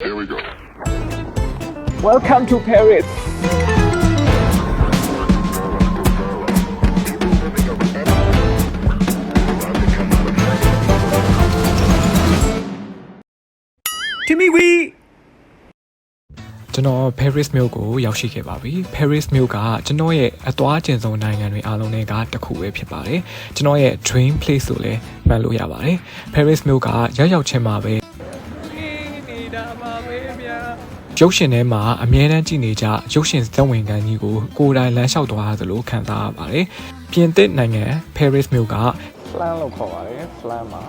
Here we go. Welcome to Paris. Timmy Wee ကျွန်တော် Paris မြို့ကိုရောက်ရှိခဲ့ပါပြီ Paris မြို့ကကျွန်တော်ရဲ့အသွားအကျင်ဆုံးနိုင်ငံတွေအားလုံးတွေကတစ်ခုပဲဖြစ်ပါတယ်ကျွန်တော်ရဲ့ dream place ဆိုလည်းမှတ်လို့ရပါတယ် Paris မြို့ကရောက်ရောက်ချင်းမှာပဲ ရုပ်ရှင်ထဲမှာအမြဲတမ်းကြည့်နေကြရုပ်ရှင်သဝင်ခံကြီးကိုကိုယ်တိုင်လမ်းလျှောက်သွားရသလိုခံစားရပါတယ်ပြင်သစ်နိုင်ငံ Paris မြို့က Flan လို့ခေါ်ပါတယ် Flan မှာ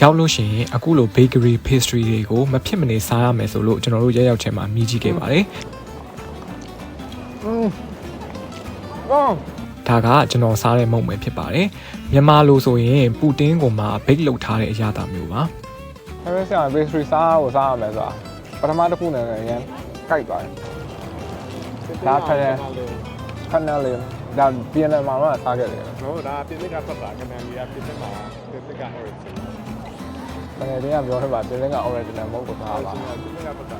ရောက်လို့ရှိရင်အခုလို bakery pastry တွေကိုမဖြစ်မနေစားရမယ်ဆိုလို့ကျွန်တော်တို့ရက်ရောက်ချင်မှာမြည်ကြည့်ခဲ့ပါတယ်အော်ဒါကကျွန်တော်စားတဲ့မုံပဲဖြစ်ပါတယ်မြန်မာလိုဆိုရင်ပူတင်းကိုမှ bake လုပ်ထားတဲ့အရာတာမျိုးပါ Paris က pastry စားကိုစားရမယ်ဆိုတာ ပထမတစ်ခုနဲ့အရင်ကြိုက်သွားတယ် ဒါခရဲခဏလေးဒါပြင်နေမှာမှစားခဲ့တယ်နော်ဒါပြင်သစ်ကဖတ်တာကနန်ကြီးကပြင်သစ်မှာပြင်သစ်က heritage တကယ်တည်းကပြောနေပါပြင်လင်းက original မဟုတ်ဘူးစားပါ ပြင်သစ်ကဖတ်တာ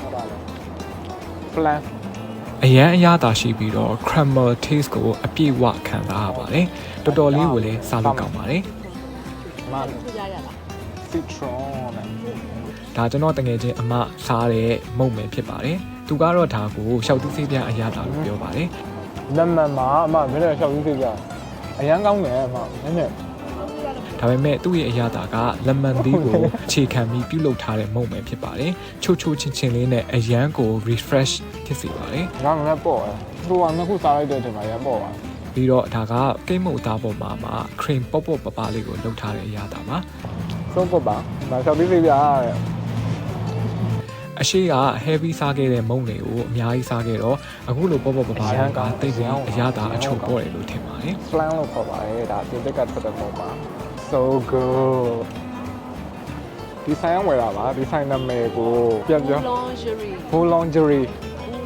ဟုတ်ပါလား Flan အရန်အရသာရှိပြီးတော့ crumble taste ကိုအပြည့်အဝခံစားရပါတယ်တော်တော်လေးကိုလည်းစားလို့ကောင်းပါတယ်မန် citron နဲ့ ဒါကျွန်တော်တငယ်ချင်းအမစားတဲ့မုံပဲဖြစ်ပါတယ်သူကတော့ဒါကိုရှောက်သီးသေးပြအရသာလို့ပြောပါတယ်လက်မှန်မှာအမမင်းတို့ရှောက်ပြီးသေးကြအရန်ကောင်းတယ်အမနည်းနည်းဒါပေမဲ့သူ့ရဲ့အရသာကလက်မန်သီးကိုအခြေခံပြီးပြုလုပ်ထားတဲ့မုံပဲဖြစ်ပါတယ်ချိုချိုချင်းချင်းလေးနဲ့အရန်ကို refresh ဖြစ်စေပါတယ်ငါငါပေါ့တယ်သူကနှစ်ခုစားလိုက်တဲ့အချိန်မှာရမ်းပေါ့ပါပြီးတော့ဒါကကိတ်မုတ်သားပေါ်မှာမှာ cream ပေါ့ပေါ့ပပလေးကိုလုပ်ထားတဲ့အရာတာပါဆုံးပေါ့ပါဒါရှောက်ပြီးသေးကြတဲ့ အရှိက heavy စားခဲ့တဲ့မုံတွေကိုအများကြီးစားခဲ့တော့အခုလိုပေါ့ပေါ့ပပလေးကတိတ်ပြီးအရာတာအချုပ်ပေါ်တယ်လို့ထင်ပါတယ် flan လို့ခေါ်ပါတယ်ဒါပြင်သစ်ကထွက်တဲ့ပုံပါ so good ဒီဆိုင်ဝယ်တာပါဒီဆိုင်နာမည်ကိုပြန်ပြော lingerie full lingerie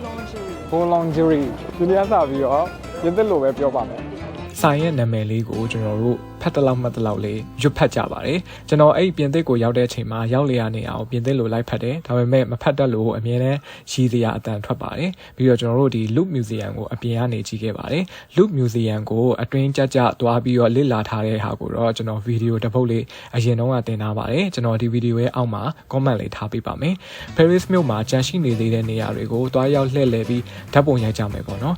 lingerie full lingerie ဒီနေ့စပြီးတော့ပြင်သစ်လိုပဲပြောပါမယ်ဆိုင်ရဲ့နာမည်လေးကိုကျွန်တော်တို့ ဖတ်တလောက်မှတ်တလောက်လေးရွတ်ဖတ်ကြပါတယ်ကျွန်တော်အဲ့ဒီပြင်သစ်ကိုရောက်တဲ့အချိန်မှာရောက်လေရနေအောင်ပြင်သစ်လိုလိုက်ဖတ်တယ်ဒါပေမဲ့မဖတ်တတ်လို့အမြဲတမ်းရည်စရာအတန်ထွက်ပါတယ်ပြီးတော့ကျွန်တော်တို့ဒီ Loop Museum ကိုအပြင်ကနေကြည့်ခဲ့ပါတယ် Loop Museum ကိုအတွင်းကြကြသွားပြီးတော့လေ့လာထားတဲ့ဟာကိုတော့ကျွန်တော်ဗီဒီယိုတစ်ပုတ်လေးအရင်တုန်းကတင်ထားပါတယ်ကျွန်တော်ဒီဗီဒီယိုရဲ့အောက်မှာ comment လေးထားပေးပါမယ် Paris မြို့မှာကြန့်ရှိနေသေးတဲ့နေရာတွေကိုတွားရောက်လှည့်လည်ပြီးဓာတ်ပုံရိုက်ကြမယ်ပေါ့နော်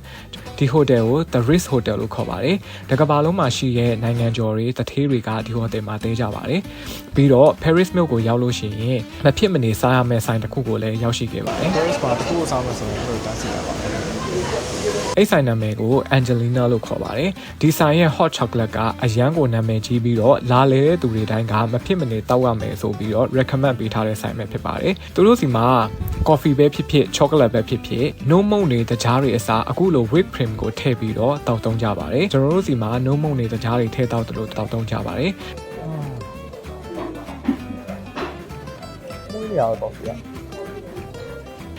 ဒီ hotel ကို The Ritz Hotel လို့ခေါ်ပါတယ်တကဘာလုံးမှာရှိတဲ့နိုင်ငံကျော်တွေတထေးတွေကဒီ hotel မှာတဲကြပါတယ်ပြီးတော့ Paris မြို့ကိုရောက်လို့ရှိရင်မဖြစ်မနေစားရမယ့်ဆိုင်တစ်ခုကိုလည်းရောက်ရှိခဲ့ပါတယ် Paris မှာတစ်ခုစားမယ်ဆိုရင်ဘယ်လိုတန်းစီရပါလဲ အဲ့ဆိုင်နာမည်ကို Angelina လို့ခေါ်ပါတယ်ဒီဆိုင်ရဲ့ hot chocolate ကအရန်ကိုနာမည်ကြီးပြီးတော့လာလေတဲ့သူတွေတိုင်းကမဖြစ်မနေတောက်ရမယ်ဆိုပြီးတော့ recommend ပေးထားတဲ့ဆိုင်ပဲဖြစ်ပါတယ်သူတို့စီမှာ coffee ပဲဖြစ်ဖြစ် chocolate ပဲဖြစ်ဖြစ် no မုန့်တွေတကြားတွေအစားအခုလို whipped cream ကိုထည့်ပြီးတော့တောက်သုံးကြပါတယ်ကျွန်တော်တို့စီမှာ no မုန့်တွေတကြားတွေထည့်တောက်တယ်လို့တောက်သုံးကြပါတယ်မွေးရတော့ပေါ့ဗျာ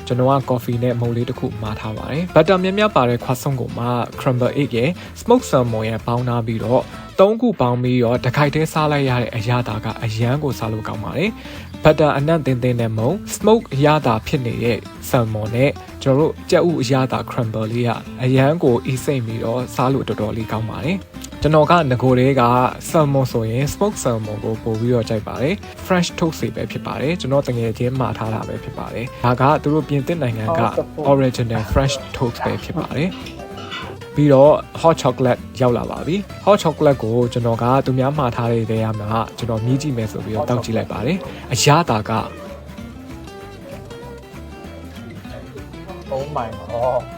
ကျွန်တော်က coffee နဲ့မုန့်လေးတစ်ခုမှားထားပါတယ်။ butter များများပါတဲ့ခွာဆုံးကိုမှ crumble egg ရဲ့ smoke salmon ရဲ့ပေါင်းထားပြီးတော့သုံးခုပေါင်းပြီးတော့တစ်ခိုက်တည်းစားလိုက်ရတဲ့အရာတာကအရန်ကိုစားလို့ကောင်းပါတယ်။ butter အနံ့တင်းတင်းနဲ့မုန့် smoke အရာတာဖြစ်နေတဲ့ salmon နဲ့ကျွန်တော်တို့ကြက်ဥအရာတာ crumble လေးကအရန်ကိုအီးစိမ့်ပြီးတော့စားလို့တော်တော်လေးကောင်းပါတယ်။ ကျွန်တော်ကငကိုတွေက salmon ဆိုရင် smoke salmon ကိုပို့ပြီးတော့ကြိုက်ပါတယ် fresh toast တွေပဲဖြစ်ပါတယ်ကျွန်တော်တကယ်ချင်းမှာထားတာပဲဖြစ်ပါတယ်ဒါကသူတို့ပြင်သစ်နိုင်ငံက original fresh toast ပဲဖြစ်ပါတယ်ပြီးတော့ hot chocolate ရောက်လာပါပြီ hot chocolate ကိုကျွန်တော်ကသူများမှာထားတဲ့နေရာမှာကျွန်တော်မြည်ကြည့်မယ်ဆိုပြီးတော့တောက်ကြည့်လိုက်ပါတယ်အရသာက Oh my god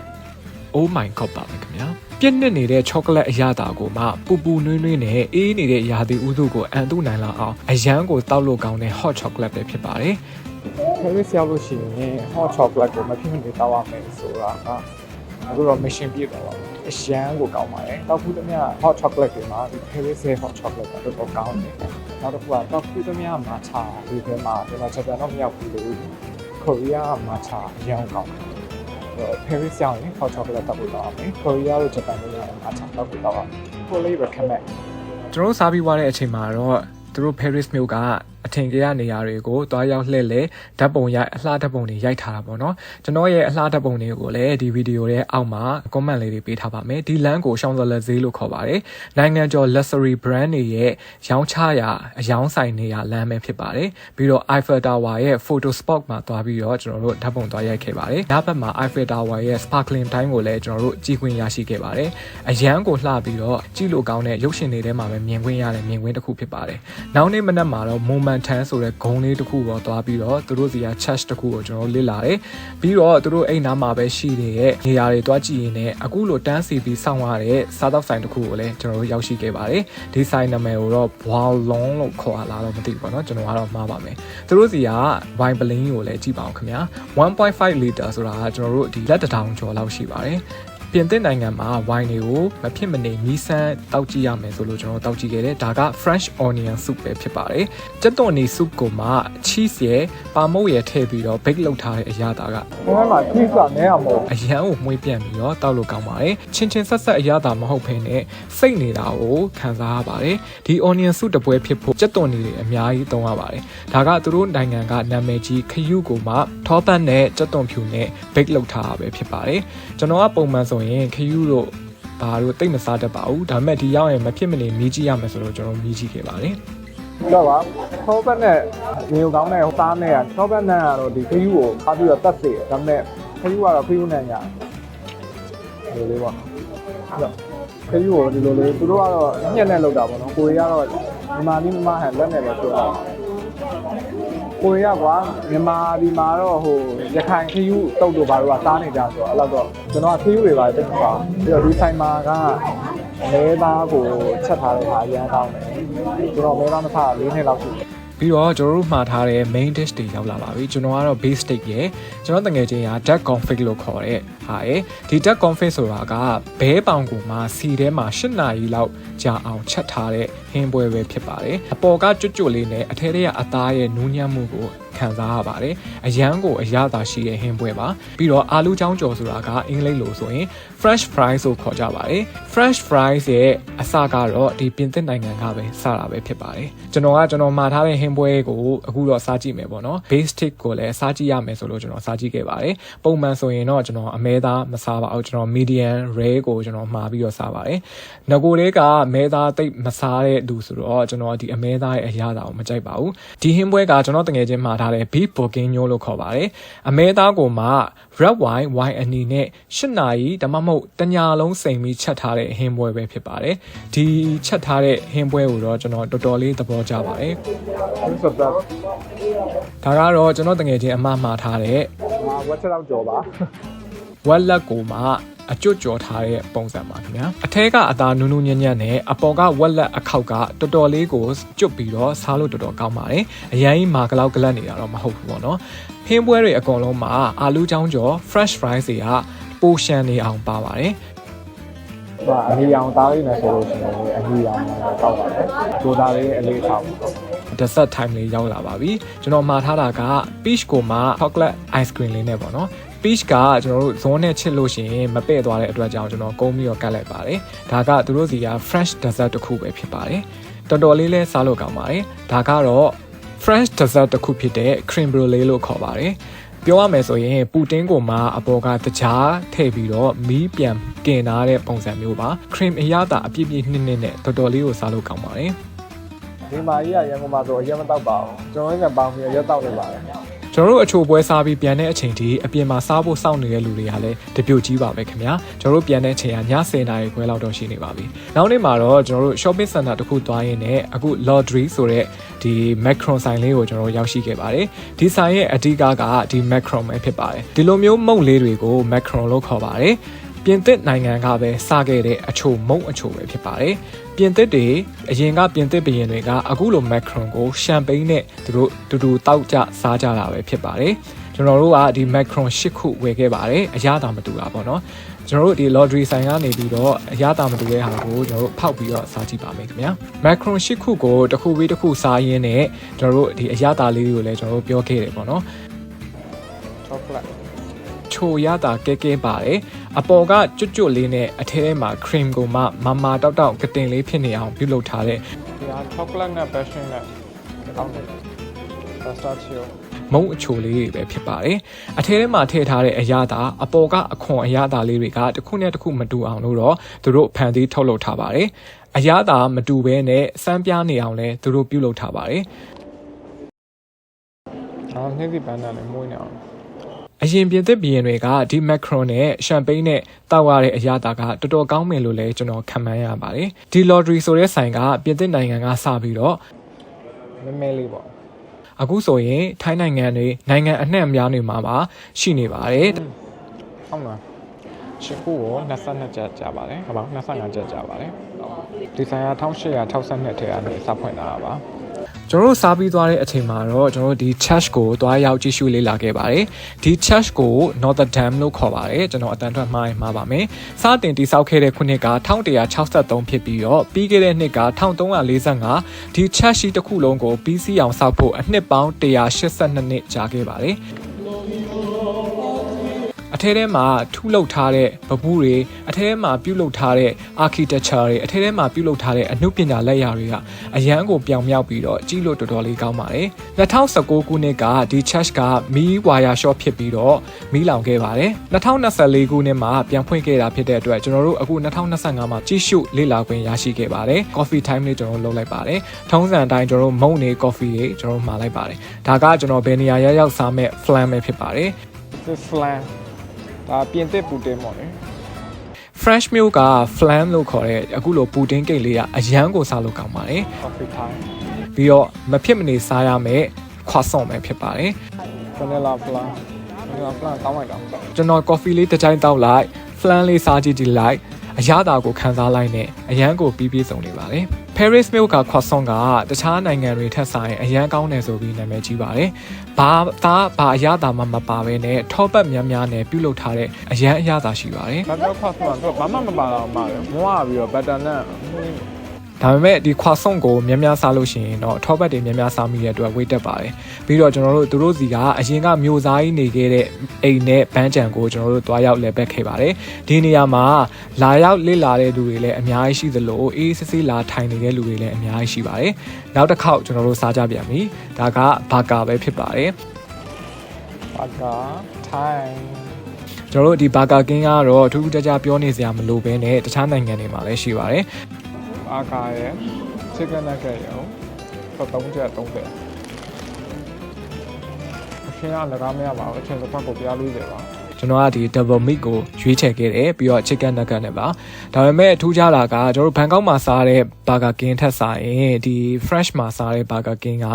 oh my god ပါပဲခင်ဗျာပြည့်နှစ်နေတဲ့ chocolate အရသာကိုမှပူပူနွေးနွေးနဲ့အေးနေတဲ့ရာသီဥတုကိုအန်တုနိုင်လာအောင်အရန်ကိုတောက်လို့ကောင်းတဲ့ hot chocolate ပဲဖြစ်ပါတယ် Paris ရောက်လို့ရှိရင် hot chocolate ကိုမဖြစ်မနေတောက်ရမယ်ဆိုတာကအခုတော့ mission ပြည့်သွားပါပြီအရန်ကိုကောင်းပါတယ်တောက်ခုသမျှ hot chocolate တွေမှာဒီ Paris ရဲ့ hot chocolate ကတော်တော်ကောင်းတယ်နောက်တစ်ခုကတောက်ခုသမျှမှာချာဒီထဲမှာဒီမှာချက်ပြန်တော့မရောက်ဘူးလို့ကိုရီးယားမှာချာအရန်ကောင်းတယ်အဲ့တော့ Paris ရောက်ရင် hot chocolate တောက်ဖို့တောက်ရမယ်ကိုရီးယားတို့ဂျပန်တို့ရောက်ရင်မှာချာတောက်ဖို့တောက်ရမယ် fully recommend ကျွန်တော်တို့စားပြီးွားတဲ့အချိန်မှာတော့သူတို့ Paris မြို့က အအထင်ကြီးရနေရာတွေကိုတွားရောက်လှည့်လဲဓာတ်ပုံရိုက်အလှဓာတ်ပုံတွေရိုက်ထားတာပေါ့နော်ကျွန်တော်ရဲ့အလှဓာတ်ပုံတွေကိုလည်းဒီဗီဒီယိုရဲ့အောက်မှာ comment လေးတွေပေးထားပါမယ်ဒီလမ်းကိုရှောင်းဇလက်ဈေးလို့ခေါ်ပါတယ်နိုင်ငံကျော် luxury brand တွေရဲ့ရောင်းချရာအယောင်းဆိုင်နေရာလမ်းပဲဖြစ်ပါတယ်ပြီးတော့ Eiffel Tower ရဲ့ photo spot မှာတွားပြီးတော့ကျွန်တော်တို့ဓာတ်ပုံတွားရိုက်ခဲ့ပါတယ်ညဘက်မှာ Eiffel Tower ရဲ့ sparkling တိုင်းကိုလည်းကျွန်တော်တို့ကြည့်ခွင့်ရရှိခဲ့ပါတယ်အရန်ကိုလှပြီးတော့ကြည့်လို့ကောင်းတဲ့ရုပ်ရှင်တွေထဲမှာပဲမြင်ခွင့်ရတဲ့မြင်ကွင်းတစ်ခုဖြစ်ပါတယ်နောက်နေ့မနက်မှာတော့ moment 10ဆိုတဲ့ဂုံလေးတစ်ခုပေါ်တွားပြီးတော့သူတို့စီက church တစ်ခုကိုကျွန်တော်တို့လေ့လာတယ်ပြီးတော့သူတို့အိမ်နားမှာပဲရှိနေတဲ့နေရာတွေတွားကြည့်ရင်းနဲ့အခုလိုတန်းစီပြီးစောင့်ရတဲ့စားတော့ဆိုင်တစ်ခုကိုလည်းကျွန်တော်တို့ရောက်ရှိခဲ့ပါတယ်ဒီဆိုင်နာမည်ကိုတော့ Bois Long လို့ခေါ်ရလားတော့မသိဘူးပေါ့နော်ကျွန်တော်ကတော့မှားပါမယ်သူတို့စီက wine blend ကိုလည်းကြည့်ပါအောင်ခင်ဗျာ1.5 liter ဆိုတာကကျွန်တော်တို့ဒီလက်တစ်ထောင်ကျော်လောက်ရှိပါတယ် ပြင်သစ်နိုင်ငံမှာ wine တွေကိုမဖြစ်မနေမီးစမ်းတောက်ကြည့်ရမယ်ဆိုလို့ကျွန်တော်တောက်ကြည့်ခဲ့တယ်ဒါက French onion soup ပဲဖြစ်ပါတယ်ကျက်သွန်နီ soup ကိုမှ cheese ရယ်ပါမုတ်ရယ်ထည့်ပြီးတော့ bake လုပ်ထားတဲ့အရာတာကဒီထဲမှာ cheese ကနဲအောင်မဟုတ်အရန်ကိုမှုေးပြန်ပြီးတော့တောက်လို့ကောင်းပါတယ်ချင်းချင်းဆက်ဆက်အရသာမဟုတ်ဘဲနဲ့စိတ်နေတာကိုခံစားရပါတယ်ဒီ onion soup တပွဲဖြစ်ဖို့စက်သွန်နေတွေအများကြီးသုံးရပါတယ်ဒါကသူတို့နိုင်ငံကနာမည်ကြီးခရုကိုမှထောပတ်နဲ့စက်သွန်ဖြူနဲ့ bake လုပ်ထားတာပဲဖြစ်ပါတယ်ကျွန်တော်ကပုံမှန်ဆိုရင်ခရုတို့ဘာလို့တိတ်မစားတတ်ပါဘူးဒါပေမဲ့ဒီရောက်ရင်မဖြစ်မနေမြည်ကြည့်ရမယ်ဆိုတော့ကျွန်တော်မြည်ကြည့်ခဲ့ပါတယ်တော့ပါထောပတ်နဲ့ရေကောင်းတဲ့စားနဲ့ကထောပတ်နဲ့ကတော့ဒီခယူကိုဖားပြီးတော့တတ်စေတယ်ဒါပေမဲ့ခယူကတော့ခယူနဲ့ညာဒီလိုလေးပေါ့ခယူကိုဒီလိုလေးသူတို့ကတော့ညက်နဲ့လောက်တာပေါ့နော်ကိုရီးယားကတော့မြန်မာနီးမမဟန်လက်နဲ့ပဲဆိုတော့ ကိုရီးယားကွာမြန်မာဒီမှာတော့ဟိုရခိုင်ခယူတုတ်တို့ဘာလို့ကစားနေကြဆိုတော့အဲ့လောက်တော့ကျွန်တော်ကခယူတွေပါတိတ်မပါပြီးတော့ဒီဆိုင်မှာကမဲသားကိုချက်ထားတဲ့ဟာအရန်ကောင်းတယ်ကျွန်တော်မဲသားမထား၄နှစ်လောက်ရှိတယ် ပြီးတော့ကျွန်တော်တို့မှာထားတဲ့ main dish တွေရောက်လာပါပြီကျွန်တော်ကတော့ base steak ရယ်ကျွန်တော်တငယ်ချင်းက duck confit လို့ခေါ်တဲ့ဟာရယ်ဒီ duck confit ဆိုတာကဘဲပေါင်ကိုမှစီထဲမှာ၈နာရီလောက်ကြာအောင်ချက်ထားတဲ့ဟင်းပွဲပဲဖြစ်ပါတယ်အပေါ်ကကျွတ်ကျွတ်လေးနဲ့အထဲထဲကအသားရဲ့နူးညံ့မှုကို ခံစားရပါတယ်အရန်ကိုအရသာရှိတဲ့ဟင်းပွဲပါပြီးတော့အာလူချောင်းကြော်ဆိုတာကအင်္ဂလိပ်လိုဆိုရင် fresh fries လို့ခေါ်ကြပါတယ် fresh fries ရဲ့အစကတော့ဒီပြင်သစ်နိုင်ငံကပဲစတာပဲဖြစ်ပါတယ်ကျွန်တော်ကကျွန်တော်မှာထားတဲ့ဟင်းပွဲကိုအခုတော့စားကြည့်မယ်ပေါ့နော် base stick ကိုလည်းစားကြည့်ရမယ်ဆိုလို့ကျွန်တော်စားကြည့်ခဲ့ပါတယ်ပုံမှန်ဆိုရင်တော့ကျွန်တော်အမဲသားမစားပါဘူးကျွန်တော် medium rare ကိုကျွန်တော်မှာပြီးတော့စားပါတယ်ငကိုလေးကမဲသားတိတ်မစားတဲ့လူဆိုတော့ကျွန်တော်ဒီအမဲသားရဲ့အရာသာကိုမကြိုက်ပါဘူးဒီဟင်းပွဲကကျွန်တော်တကယ်ချင်းမှာထားတဲ့ beef bourguignon လို့ခေါ်ပါတယ်အမဲသားကိုမှ red wine wine အနီနဲ့၈နာရီဒါမှမဟုတ်တညာလုံးစိမ်ပြီးချက်ထားတဲ့ဟင်းပွဲပဲဖြစ်ပါတယ်ဒီချက်ထားတဲ့ဟင်းပွဲကိုတော့ကျွန်တော်တော်တော်လေးသဘောကျပါတယ်ဒီဆိုတော့ဒါကတော့ကျွန်တော်တကယ်ချင်းအမှားမှားထားတဲ့မာဝက်ချက်တော့ကြော်ပါ ဝက်လက်ကိုမှအကျွတ်ကြော်ထားတဲ့ပုံစံပါခင်ဗျာအထဲကအသားနူးနူးညံ့ညံ့နဲ့အပေါ်ကဝက်လက်အခောက်ကတော်တော်လေးကိုကျွတ်ပြီးတော့စားလို့တော်တော်ကောင်းပါတယ်အရင်ကြီးမာကလောက်ကလတ်နေတာတော့မဟုတ်ဘူးပေါ့နော်ဟင်းပွဲတွေအကုန်လုံးမှာအာလူးချောင်းကြော် fresh fries တွေကပိုရှန်နေအောင်ပါပါတယ်ဟိုအနီအောင်သားလေးနဲ့ဆိုလို့ရှိရင်အနီအောင်တောက်ပါတယ်ဒိုသားလေးအလေးထောက် dessert time လေးရောက်လာပါပြီကျွန်တော်မှာထားတာက peach ကိုမှ chocolate ice cream လေးနဲ့ပေါ့နော် peach ကကျွန်တော်တို့ဇွန်းနဲ့ချစ်လို့ရှိရင်မပဲ့သွားတဲ့အတွက်ကြောင့်ကျွန်တော်ကုန်းပြီးတော့ကတ်လိုက်ပါတယ်ဒါကသူတို့စီက fresh dessert တစ်ခုပဲဖြစ်ပါတယ်တော်တော်လေးလဲစားလို့ကောင်းပါတယ်ဒါကတော့ French dessert တစ်ခုဖြစ်တဲ့ cream brulee လို့ခေါ်ပါတယ်ပြောရမယ်ဆိုရင်ပူတင်းကိုမှအပေါ်ကတကြားထည့်ပြီးတော့မီးပြန်ကင်ထားတဲ့ပုံစံမျိုးပါ cream အရသာအပြည့်ပြည့်နှစ်နှစ်နဲ့တော်တော်လေးကိုစားလို့ကောင်းပါတယ်ဒီမာကြီးကရန်ကုန်မှာဆိုအရင်မတောက်ပါဘူးကျွန်တော်လည်းပေါင်းပြီးရက်တောက်နေပါတယ် ကျွန်တော်တို့အချိုပွဲစားပြီးပြန်တဲ့အချိန်ထိအပြင်မှာစားဖို့စောင့်နေတဲ့လူတွေကလည်းတပြုတ်ကြီးပါပဲခင်ဗျာကျွန်တော်တို့ပြန်တဲ့အချိန်ကည10:00နာရီခွဲလောက်တော့ရှိနေပါပြီနောက်နေ့မှာတော့ကျွန်တော်တို့ shopping center တစ်ခုသွားရင်းနဲ့အခု laundry ဆိုတဲ့ဒီ macron ဆိုင်လေးကိုကျွန်တော်တို့ရောက်ရှိခဲ့ပါတယ်ဒီဆိုင်ရဲ့အဓိကကဒီ macron ပဲဖြစ်ပါတယ်ဒီလိုမျိုးမုန့်လေးတွေကို macron လို့ခေါ်ပါတယ် ပြင်သစ်နိုင်ငံကပဲစခဲ့တဲ့အချိုမုံအချိုပဲဖြစ်ပါတယ်။ပြင်သစ်တွေအရင်ကပြင်သစ်ဘုရင်တွေကအခုလိုမက်ခရွန်ကိုရှမ်ပိန်းနဲ့သူတို့တူတူတောက်ကြစားကြတာပဲဖြစ်ပါတယ်။ကျွန်တော်တို့ကဒီမက်ခရွန်၈ခုဝယ်ခဲ့ပါတယ်။အရသာမတူတာပေါ့နော်။ကျွန်တော်တို့ဒီ lottery ဆိုင်ကနေပြီးတော့အရသာမတူတဲ့ဟာကိုကျွန်တော်တို့ဖောက်ပြီးတော့စားကြည့်ပါမယ်ခင်ဗျာ။ macron ၈ခုကိုတစ်ခုပြီးတစ်ခုစားရင်းနဲ့ကျွန်တော်တို့ဒီအရသာလေးတွေကိုလည်းကျွန်တော်တို့ပြောခဲ့တယ်ပေါ့နော်။ chocolate ချိုရတာကဲကဲပါတယ် အပေါ်ကကျွတ်ကျွတ်လေးနဲ့အထဲထဲမှာ cream ကိုမှမမာတောက်တောက်ကတင်လေးဖြစ်နေအောင်ပြုလုပ်ထားတဲ့ဒီဟာ chocolate နဲ့ passion နဲ့တောက်နေတယ် pasta chill မုံအချိုလေးတွေပဲဖြစ်ပါတယ်အထဲထဲမှာထည့်ထားတဲ့အရာသာအပေါ်ကအခွန်အရာသာလေးတွေကတစ်ခုနဲ့တစ်ခုမတူအောင်လို့တော့သူတို့ဖန်တီးထုတ်လုပ်ထားပါတယ်အရာသာမတူဘဲနဲ့စမ်းပြားနေအောင်လဲသူတို့ပြုလုပ်ထားပါတယ်အော်နေ့စီပန်းတာလည်းမွေးနေအောင် အရင်ပြင်သစ်ဘီရင်တွေကဒီမက်ခရွန်နဲ့ရှမ်ပိန်းနဲ့တောက်ရတဲ့အရာသာကတော်တော်ကောင်းမယ်လို့လည်းကျွန်တော်ခံမှန်းရပါတယ်ဒီ lottery ဆိုတဲ့ဆိုင်ကပြင်သစ်နိုင်ငံကစပြီးတော့မဲမဲလေးပေါ့အခုဆိုရင်ထိုင်းနိုင်ငံတွေနိုင်ငံအနှံ့အများတွေမှာပါရှိနေပါတယ်ဟုတ်လားရှစ်ခုကို22ကျပ်ကြာပါတယ်ဟုတ်ပါဘူး25ကျပ်ကြာပါတယ်ဒီဆိုင်က1862ထဲကနေစဖွင့်လာတာပါ ကျွန်တော်တို့စားပြီးသွားတဲ့အချိန်မှာတော့ကျွန်တော်တို့ဒီ church ကိုသွားရောက်ကြည့်ရှုလေ့လာခဲ့ပါတယ်ဒီ church ကို Notre Dame လို့ခေါ်ပါတယ်ကျွန်တော်အတန်ထွက်မှားရင်မှားပါမယ်စတင်တည်ဆောက်ခဲ့တဲ့ခုနှစ်က1163ဖြစ်ပြီးတော့ပြီးခဲ့တဲ့နှစ်က1345ဒီ church ရှိတစ်ခုလုံးကိုပြီးစီးအောင်ဆောက်ဖို့အနှစ်ပေါင်း182နှစ်ကြာခဲ့ပါတယ် အထဲထဲမှာထူးလုပ်ထားတဲ့ပပူးတွေအထဲထဲမှာပြုလုပ်ထားတဲ့ architecture တွေအထဲထဲမှာပြုလုပ်ထားတဲ့အမှုပညာလက်ရာတွေကအရန်ကိုပြောင်မြောက်ပြီးတော့ကြီးလို့တော်တော်လေးကောင်းပါတယ်2019ခုနှစ်ကဒီ church ကမီးဝါယာ shop ဖြစ်ပြီးတော့မီးလောင်ခဲ့ပါတယ်2024ခုနှစ်မှာပြန်ဖွင့်ခဲ့တာဖြစ်တဲ့အတွက်ကျွန်တော်တို့အခု2025မှာကြီးစုလေ့လာခွင့်ရရှိခဲ့ပါတယ် coffee time လေးကျွန်တော်တို့လုပ်လိုက်ပါတယ်ထုံးစံအတိုင်းကျွန်တော်တို့မုံနေ coffee တွေကျွန်တော်တို့မှာလိုက်ပါတယ်ဒါကကျွန်တော်ဘယ်နေရာရောက်ရောက်စားမဲ့ flan ပဲဖြစ်ပါတယ် this flan ဒါပြင်သစ်ပူတင်ပေါ့လေ fresh milk က flan လို့ခေါ်တဲ့အခုလိုပူတင်းကိတ်လေးကအရန်ကိုစားလို့ကောင်းပါတယ် coffee time ပြီးတော့မဖြစ်မနေစားရမယ့်ခွာဆွန်ပဲဖြစ်ပါတယ် vanilla flan vanilla flan ကောင်းလိုက်တာကျွန်တော် coffee လေးတစ်ကြိုင်တောက်လိုက် flan လေးစားကြည့်ကြည့်လိုက်အရသာကိုခံစားလိုက်နဲ့အရန်ကိုပြီးပြည့်စုံနေပါတယ် Paris milk က croissant ကတခြားနိုင်ငံတွေထက်ဆိုင်အရန်ကောင်းတယ်ဆိုပြီးနာမည်ကြီးပါတယ်။ဘာသားဘာအရသာမှမပါဘဲနဲ့ထောပတ်များများနဲ့ပြုလုပ်ထားတဲ့အရန်အရသာရှိပါတယ်ဘာပြောခွာဆိုတာတော့ဘာမှမပါတော့မှလေမွားပြီးတော့ butter နဲ့။ ဒါပေမဲ့ဒီ croissant ကိုများများစားလို့ရှိရင်တော့ထောပတ်တွေများများစားမိတဲ့အတွက်ဝေးတက်ပါတယ်။ပြီးတော့ကျွန်တော်တို့သူတို့စီကအရင်ကမျိုးစားကြီးနေခဲ့တဲ့အိမ်နဲ့ဘန်းကြံကိုကျွန်တော်တို့တွားရောက်လဲဘက်ခဲ့ပါတယ်။ဒီနေရာမှာလာရောက်လေ့လာတဲ့လူတွေလည်းအများကြီးရှိသလိုအေးစစ်စစ်လာထိုင်နေတဲ့လူတွေလည်းအများကြီးရှိပါတယ်။နောက်တစ်ခေါက်ကျွန်တော်တို့စားကြပြန်ပြီ။ဒါကဘာကာပဲဖြစ်ပါတယ်။ဘာကာ time ကျွန်တော်တို့ဒီဘာကာကင်းကတော့ထူးထူးခြားခြားပြောနေစရာမလိုဘဲနဲ့တခြားနိုင်ငံတွေမှာလည်းရှိပါတယ် အာကာရဲ့ chicken nugget ရောတော့3ချက်30အရှင်ကလည်းကားမရပါဘူးအချင်းတစ်ဖက်ကိုပြားလို့ရတယ်ပါ ကျွန်တော်ကဒီ double meat ကိုရွေးချယ်ခဲ့တယ်ပြီးတော့ chicken nugget နဲ့ပါဒါပေမဲ့ထူးခြားတာကကျွန်တော်တို့ဘန်ကောက်မှာစားတဲ့ burger king ထက်စားရင်ဒီ fresh မှာစားတဲ့ burger king က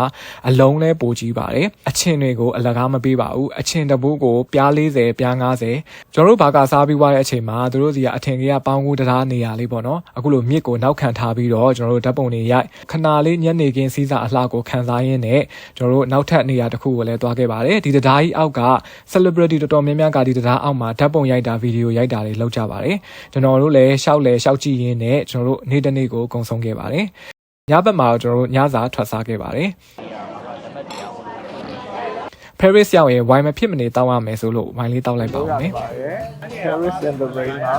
အလုံးလဲပိုကြီးပါတယ်အချင်းတွေကိုအလကားမပေးပါဘူးအချင်းတဘိုးကိုပြား40ပြား50ကျွန်တော်တို့ဘာကာစားပြီးွားတဲ့အချိန်မှာသူတို့စီကအထင်ကြီးကပေါင်းကူတရားနေရလေးပေါ့နော်အခုလိုမြစ်ကိုနောက်ခံထားပြီးတော့ကျွန်တော်တို့ဓာတ်ပုံတွေရိုက်ခဏလေးညနေခင်းစီးစာအလှကိုခံစားရင်းနဲ့ကျွန်တော်တို့နောက်ထပ်နေရာတစ်ခုကိုလည်းတွားခဲ့ပါတယ်ဒီတရားကြီးအောက်က celebrity တော်တော်များများကဒီတရားအောက်မှာဓာတ်ပုံရိုက်တာဗီဒီယိုရိုက်တာတွေလုပ်ကြပါတယ်ကျွန်တော်တို့လည်းရှောက်လဲရှောက်ကြည့်ရင်းနဲ့ကျွန်တော်တို့နေ့တစ်နေ့ကိုကုံဆုံးခဲ့ပါတယ်ညဘက်မှာတော့ကျွန်တော်တို့ညစာထွက်စားခဲ့ပါတယ် Paris ရောက်ရင် wine မဖြစ်မနေတောက်ရမယ်ဆိုလို့ wine လေးတောက်လိုက်ပါဦးမယ်ပါတယ် Paris and the Rain မှာ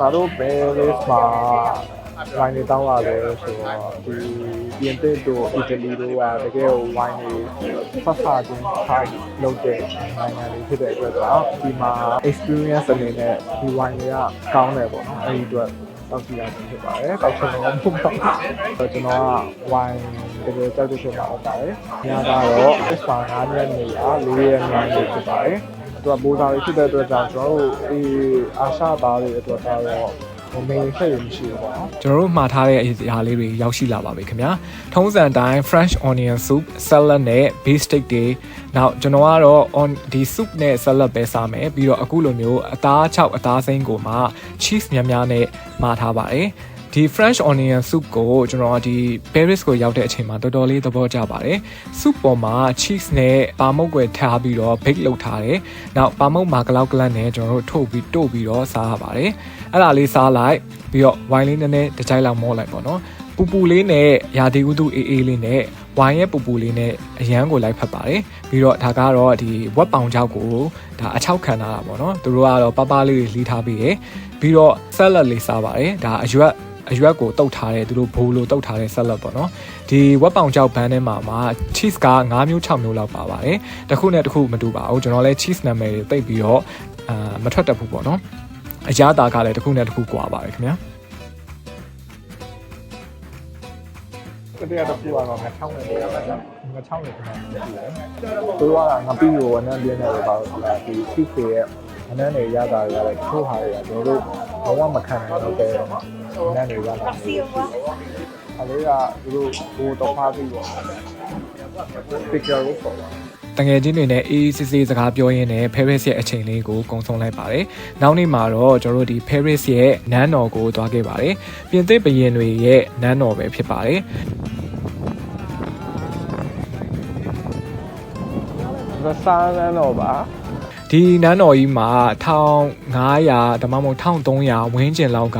ဒါတို့ Paris မှာ wine တွေတောင်းရတယ်ဆိုတော့ဒီပြင်သစ်တို့အီတလီတို့ကတကယ်ကို wine တွေဖတ်ဖတ်ချင်းထိုင်လုပ်တဲ့နိုင်ငံတွေဖြစ်တဲ့အတွက်ကြောင့်ဒီမှာ experience အနေနဲ့ဒီ wine တွေကကောင်းတယ်ပေါ့နော်အဲဒီအတွက်တောက်ကြည့်ရခြင်းဖြစ်ပါတယ်တောက်ချင်တော့မဟုတ်ပါဘူးကျွန်တော်က wine တကယ်ကြောက်တဲ့ချက်မှာဟုတ်ပါတယ်ညကတော့ extra 9ရက်နေရ4ရက်နေနေဖြစ်ပါတယ်သူကဘိုးသားတွေဖြစ်တဲ့အတွက်ကြောင့်ကျွန်တော်တို့ဒီအာရှသားတွေအတွက်ကတော့ ဟိုမေးချက်ရမရှိဘူးပေါ့နော်ကျွန်တော်တို့မှာထားတဲ့အရာလေးတွေရောက်ရှိလာပါပြီခင်ဗျာထုံးစံတိုင်း French onion soup salad နဲ့ beef steak တွေနောက်ကျွန်တော်ကတော့ on ဒီ soup နဲ့ salad ပဲစားမယ်ပြီးတော့အခုလိုမျိုးအသား6အသားစိမ်းကိုမှ cheese များများနဲ့မှာထားပါတယ်ဒီ French onion soup ကိုကျွန်တော်ဒီ Paris ကိုရောက်တဲ့အချိန်မှာတော်တော်လေးသဘောကျပါတယ်။ soup ပေါ်မှာ cheese နဲ့ပါမုတ်ကွယ်ထားပြီးတော့ bake လုပ်ထားတယ်။နောက်ပါမုတ်မာကလောက်ကလတ်နဲ့ကျွန်တော်တို့ထုတ်ပြီးတို့ပြီးတော့စားရပါတယ်။ အဲ့ဒါလေးစားလိုက်ပြီးတော့ wine လေးနည်းနည်းတစ်ကြိုက်လောက်မောလိုက်ပေါ့နော်။ပူပူလေးနဲ့ရာသီဥတုအေးအေးလေးနဲ့ဝိုင်းရဲ့ပူပူလေးနဲ့အရန်ကိုလိုက်ဖက်ပါတယ်ပြီးတော့ဒါကတော့ဒီဝက်ပောင်ချောက်ကိုဒါအချောက်ခံထားတာပေါ့နော်သူတို့ကတော့ပပလေးတွေလှီးထားပြီးရယ်ပြီးတော့ဆက်လက်လေးစားပါတယ်ဒါအရွက်အရွက်ကိုတုတ်ထားတဲ့သူတို့ဘိုးလိုတုတ်ထားတဲ့ဆက်လက်ပေါ့နော်ဒီဝက်ပောင်ကြောက်ဘန်းထဲမှာမှာ cheese က9မျိုး6မျိုးလောက်ပါပါတယ်တစ်ခုနဲ့တစ်ခုမတူပါဘူးကျွန်တော်လည်း cheese နာမည်တွေတိတ်ပြီးတော့အာမထွက်တတ်ဘူးပေါ့နော် အရသာကလည်းတစ်ခုနဲ့တစ်ခုကွာပါတယ်ခင်ဗျာတတိယတစ်ခုကတော့ငါချောင်းနေတယ်ငါချောင်းနေတယ်ကျွန်တော်ကြည့်တယ်သူကငါပြီးကိုဝနန်းပြင်းနေတယ်ပါတော့ဒီ cheese ရဲ့ဝနန်းတွေရတာရတဲ့ချိုးဟာတွေကကျွန်တော်တို့ဘာမှမခံနိုင်တော့တဲ့ဝနန်းတွေရတာအလေးကသူတို့ဘိုးတော့ဖားပြီးတော့ picture ကိုပေါ်တာ တငယ်ချင်းတွေနဲ့အေးစစ်စစ်စကားပြောရင်းနဲ့ Paris ရဲ့အချိန်လေးကိုကုံဆုံးလိုက်ပါတယ်။နောက်နေ့မှာတော့ကျွန်တော်တို့ဒီ Paris ရဲ့နန်းတော်ကိုသွားခဲ့ပါတယ်။ပြင်သစ်ဘရင်တွေရဲ့နန်းတော်ပဲဖြစ်ပါတယ်ရစားလန်းတော့ပါ။ဒီနန်းတော်ကြီးမှာ1500ဒါမှမဟုတ်1300ဝန်းကျင်လောက်က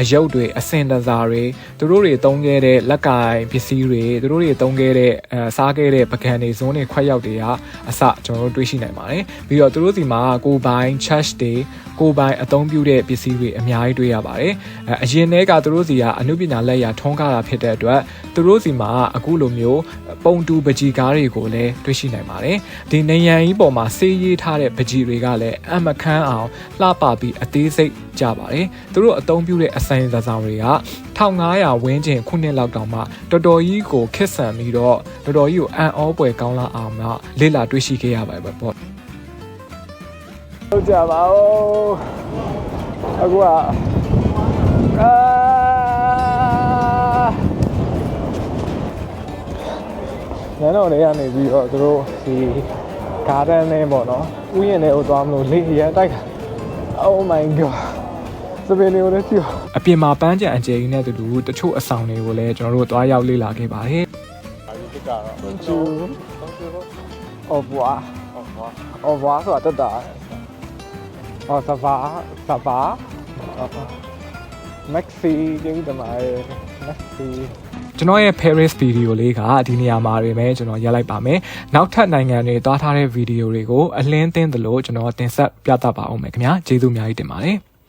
အယုတ်တွေအစင်တစားတွေသူတို့တွေတုံးခဲ့တဲ့လက်ကင်ပစ္စည်းတွေသူတို့တွေတုံးခဲ့တဲ့အဲစားခဲ့တဲ့ပကံတွေဇွန်းတွေခွက်ရောက်တွေကအစကျွန်တော်တို့တွေ့ရှိနိုင်ပါတယ်။ပြီးတော့သူတို့စီမှာကိုပိုင် church တွေကိုပိုင်အသုံးပြုတဲ့ပစ္စည်းတွေအများကြီးတွေ့ရပါတယ်။အဲအရင်တည်းကသူတို့စီကအမှုပညာလက်ရာထုံးကားတာဖြစ်တဲ့အတွက်သူတို့စီမှာအခုလိုမျိုးပုံတူပကြီကားတွေကိုလည်းတွေ့ရှိနိုင်ပါတယ်။ဒီနေရန်ကြီးပေါ်မှာဆေးရေးထားတဲ့ပကြီတွေကလည်းအမခန်းအောင်လှပပြီးအသေးစိတ်ကြပါတယ်။သူတို့အသုံးပြုတဲ့အဆိုင်စာဆောင်တွေက1500ဝန်းကျင်ခုနှစ်လောက်တောင်မှတော်တော်ကြီးကိုခက်ဆန်ပြီးတော့တော်တော်ကြီးကိုအံ့ဩပွေကောင်းလာအောင်မှလေ့လာတွေ့ရှိခဲ့ရပါတယ်ပေါ့ဟုတ်ကြပါဦးအခုကအာနန်းတော်တွေကနေပြီးတော့သူတို့ဒီ garden နဲ့ပေါ့နော်ဥယျာဉ်တွေကိုသွားမလို့လေရန်တိုက်တာ Oh my god စပင်းလေးကိုလည်းကြည့်ပါအပြင်မှာပန်းကြံအကျယ်ကြီးနဲ့တူတူတချို့အဆောင်တွေကိုလည်းကျွန်တော်တို့သွားရောက်လေ့လာခဲ့ပါတယ်အဲဒီတစ်ကတော့ Thank you Au revoir Au revoir ဆိုတာတက်တာဟော ça va ça va Maxi ကျေးဇူးတင်ပါတယ် Maxi ကျွန်တော်ရဲ့ Paris video လေးကဒီနေရာမှာတွေပဲကျွန်တော်ရက်လိုက်ပါမယ်။နောက်ထပ်နိုင်ငံတွေသွားထားတဲ့ video တွေကိုအလင်းသင်းသလိုကျွန်တော်တင်ဆက်ပြသပါအောင်မယ်ခင်ဗျာ။ကျေးဇူးအများကြီးတင်ပါတယ်။